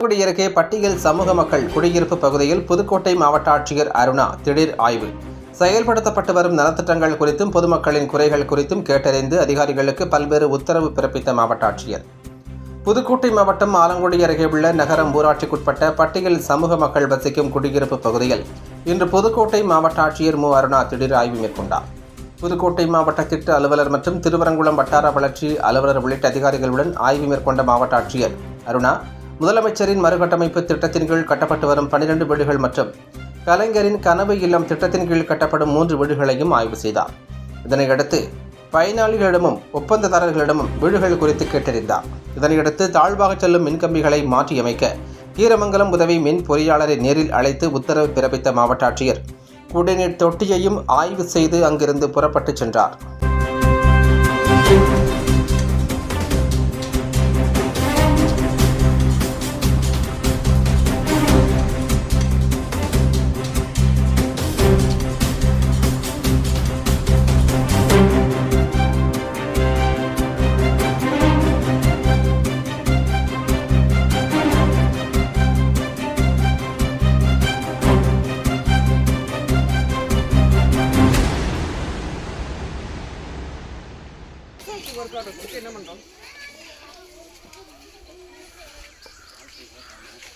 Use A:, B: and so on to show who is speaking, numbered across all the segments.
A: தூத்துக்குடி அருகே பட்டியல் சமூக மக்கள் குடியிருப்பு பகுதியில் புதுக்கோட்டை மாவட்ட ஆட்சியர் அருணா திடீர் ஆய்வு. செயல்படுத்தப்பட்டு வரும் நலத்திட்டங்கள் குறித்தும் பொதுமக்களின் குறைகள் குறித்தும் கேட்டறிந்து அதிகாரிகளுக்கு பல்வேறு உத்தரவு பிறப்பித்த மாவட்ட ஆட்சியர். புதுக்கோட்டை மாவட்டம் ஆலங்குடி அருகே உள்ள நகரம் ஊராட்சிக்குட்பட்ட பட்டியல் சமூக மக்கள் வசிக்கும் குடியிருப்பு பகுதியில் இன்று புதுக்கோட்டை மாவட்ட ஆட்சியர் மு. அருணா திடீர் ஆய்வு மேற்கொண்டார். புதுக்கோட்டை மாவட்ட திட்ட அலுவலர் மற்றும் திருவரங்குளம் வட்டார வளர்ச்சி அலுவலர் உள்ளிட்ட அதிகாரிகளுடன் ஆய்வு மேற்கொண்ட மாவட்ட ஆட்சியர் அருணா முதலமைச்சரின் மறுகட்டமைப்பு திட்டத்தின் கீழ் கட்டப்பட்டு வரும் பனிரெண்டு வீடுகள் மற்றும் கலைஞரின் கனவு இல்லம் திட்டத்தின் கீழ் கட்டப்படும் மூன்று வீடுகளையும் ஆய்வு செய்தார். இதனையடுத்து பயனாளிகளிடமும் ஒப்பந்ததாரர்களிடமும் வீடுகள் குறித்து கேட்டறிந்தார். இதனையடுத்து தாழ்வாக செல்லும் மின்கம்பிகளை மாற்றியமைக்க கீரமங்கலம் உதவி மின் பொறியாளரை நேரில் அழைத்து உத்தரவு பிறப்பித்த மாவட்ட ஆட்சியர் குடிநீர் தொட்டியையும் ஆய்வு செய்து அங்கிருந்து புறப்பட்டுச் சென்றார்.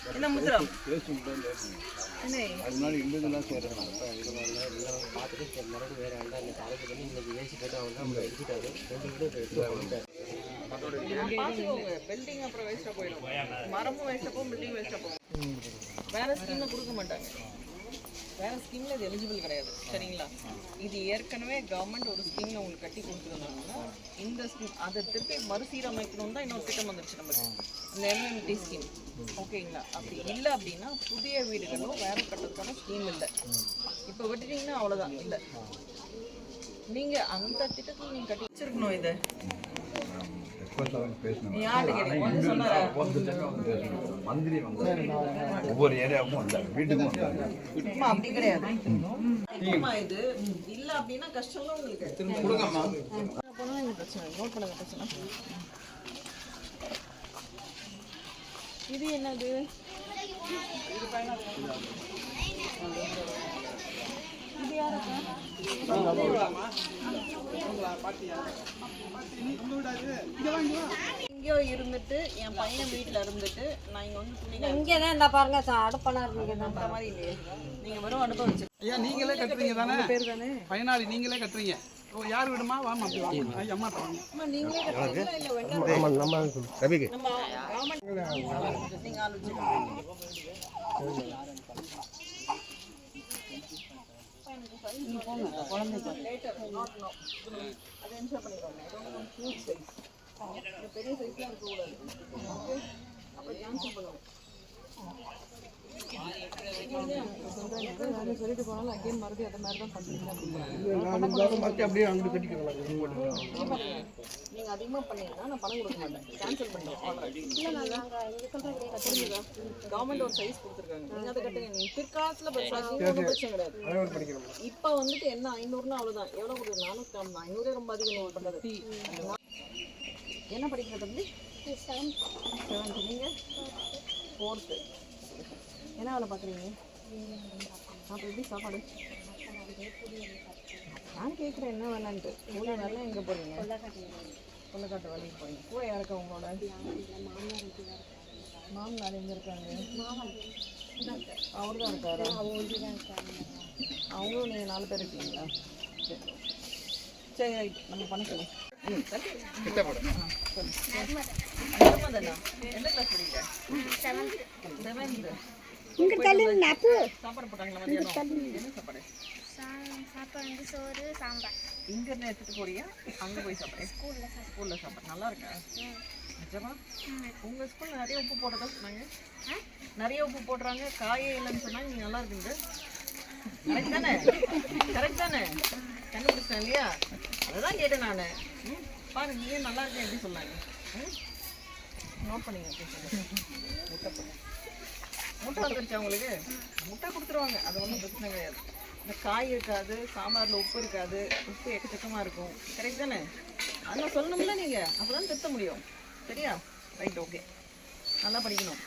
B: என்ன முத்திரம்? என்ன
C: அதனால இண்டிவிஜுவலாக சேர்றேன்
B: பாத்துக்கோங்க பில்டிங் அப்புறம் வேஸ்டா போயிடும் மரமும் போகும் பில்டிங் போகும் வேற ஸ்கீம்ல கொடுக்க மாட்டாங்க வேற ஸ்கீம்ல இது எலிஜிபிள் கிடையாது. சரிங்களா? இது ஏற்கனவே கவர்மெண்ட் ஒரு ஸ்கீம்ல உங்களுக்கு கட்டி கொடுத்துருந்தாங்கன்னா இந்த ஸ்கீம் அதை திருப்பி மறுசீரமைக்கணும் தான் இன்னொரு திட்டம் வந்துருச்சு நமக்கு. இந்த எம்எம்டி ஸ்கீம் ஓகேங்களா? அப்படி இல்லை அப்படின்னா புதிய வீடுகளும் வேற கட்டுறதுக்கான ஸ்கீம் இல்லை. இப்போ விட்டுட்டீங்கன்னா அவ்வளோதான் இல்லை. நீங்கள் அந்த திட்டத்தில் நீங்கள் கட்டி வச்சிருக்கணும் இதை
C: பேசணும்
B: யார்கிட்ட கேட்டீங்க? வந்து சொன்னாரா?
C: மந்திரி ஒவ்வொரு ஏரியாவுக்கும் வந்தாங்க வீட்டுக்கும்
B: வந்தாங்க அப்படி கிடையாது இது இல்ல அப்படின்னா கஷ்டம்ல உங்களுக்கு பிரச்சனை நோட் பண்ணுங்க பிரச்சனை இது என்னது? எங்கேயோ இருந்துட்டு என் பையன் வீட்ல இருந்துட்டு நான் இங்க வந்து துணி
D: இங்கே தான் இந்த பாருங்க இங்கே தான்.
B: அந்த மாதிரி இல்லையே. நீங்க வெறும் அடுப்பை வச்சு
E: ஐயா நீங்களே கட்டுறீங்க தானே?
B: பேர் தானே?
E: பயனாளி நீங்களே கட்டுறீங்க. ஓ யார் விடுமா? வாமா அப்படி வாங்க ஐயா அம்மா
B: நீங்களே கட்டுறீங்களா இல்ல நம்ம குழந்தைக்கு லேட்டர் அதை என்ஷூர் பண்ணிக்கோங்க சைஸ் பெரிய சைஸ்லாம் இருக்கக்கூடாது ஓகே அப்புறம் கேன்சல் பண்ணுவோம் சொல்லிட்டு போனாலும் அகைன் மறுபடியும் அதை மாதிரி தான் பண்ணுறீங்க
E: அப்படியே அங்கிட்டு கட்டிக்கலாம்
B: நீங்க அதிகமா பண்ணீங்கன்னா நான் பணம் கொடுக்க மாட்டேன் கேன்சல் பண்ணுறேன் கவர்மெண்ட் ஒரு சைஸ் கொடுத்துருக்காங்க நீங்கள் அதை கட்டுங்க நீங்க பிற்காலத்துல பிரச்சனை ஒன்றும் பிரச்சனை கிடையாது இப்போ வந்துட்டு என்ன ஐநூறுனா அவ்வளவுதான் எவ்வளவு கொடுக்குது நானூற்றி ஐம்பது ஐநூறே ரொம்ப அதிகம் நோட் என்ன படிக்கிறது வந்து செவன்த் நீங்கள் ஃபோர்த்து என்ன வேலை பார்க்குறீங்க? அப்புறம் எப்படி சாப்பாடு? நான் கேட்குறேன் என்ன வேணான்ட்டு மூணு வேலை எங்கே போகிறீங்க கொள்ளக்காட்டு வேலைக்கு போகிறீங்க கூட யாருக்கா உங்களோட? மாமனார் எங்கே இருக்காங்க? அவர் தான் இருக்காரா? அவங்களும் நீங்கள் நாலு பேர் இருக்கீங்களா? சரி. சரி. ரைட் நம்ம. ஆ, சொல்லு.
D: இங்கே தள்ளி நப்பு.
B: சாப்பாடு போட்டாங்களா என்ன சாப்பாடு?
F: சாப்பாடு வந்து சோறு சாம்பார்.
B: இங்க இருந்து எடுத்துட்டு போறியா? அங்க போய் சாப்பிடுறேன் ஸ்கூல்ல ஸ்கூல்ல சாப்பாடு. நல்லா இருக்கா? நிஜமா? உங்க ஸ்கூல்ல நிறைய உப்பு போட்டதா சொன்னாங்க? நிறைய உப்பு போடுறாங்க. காயே இல்லைன்னு சொன்னாங்க. நீ நல்லா இருக்குங்க கரெக்ட் தானே? கரெக்ட் தானே? கண்டுபிடிச்சேன் இல்லையா? அதுதான் கேட்டேன் நான். பாருங்க நீங்க நல்லா இருக்கேன் எப்படி சொன்னாங்க. நோட் பண்ணிங்க முட்டை முட்டை வந்துருச்சா உங்களுக்கு? முட்டை கொடுத்துருவாங்க. அது ஒன்றும் பிரச்சனை கிடையாது. இந்த காய் இருக்காது சாம்பாரில் உப்பு இருக்காது உப்பு எக்கச்சக்கமாக இருக்கும். கரெக்ட் தானே? அதெல்லாம் சொல்லணும்ல நீங்கள் அப்போ தான் திருத்த முடியும். சரியா? Right okay. நல்லா படிக்கணும்.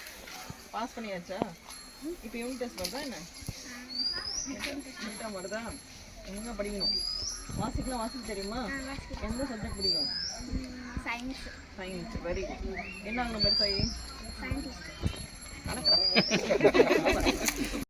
B: பாஸ் பண்ணியாச்சா? இப்போ யூனிட் டெஸ்ட் வருதா என்ன? மிட்டம் வருதா எங்கே படிக்கணும் வாசிக்கலாம் வாசிக்க தெரியுமா எந்த சப்ஜெக்ட் பிடிக்கும்
F: சயின்ஸ்
B: சயின்ஸ் வெரி குட் என்ன ஆகணும் பெருசாகி?
F: சயின்டிஸ்ட்
B: கணக்குறா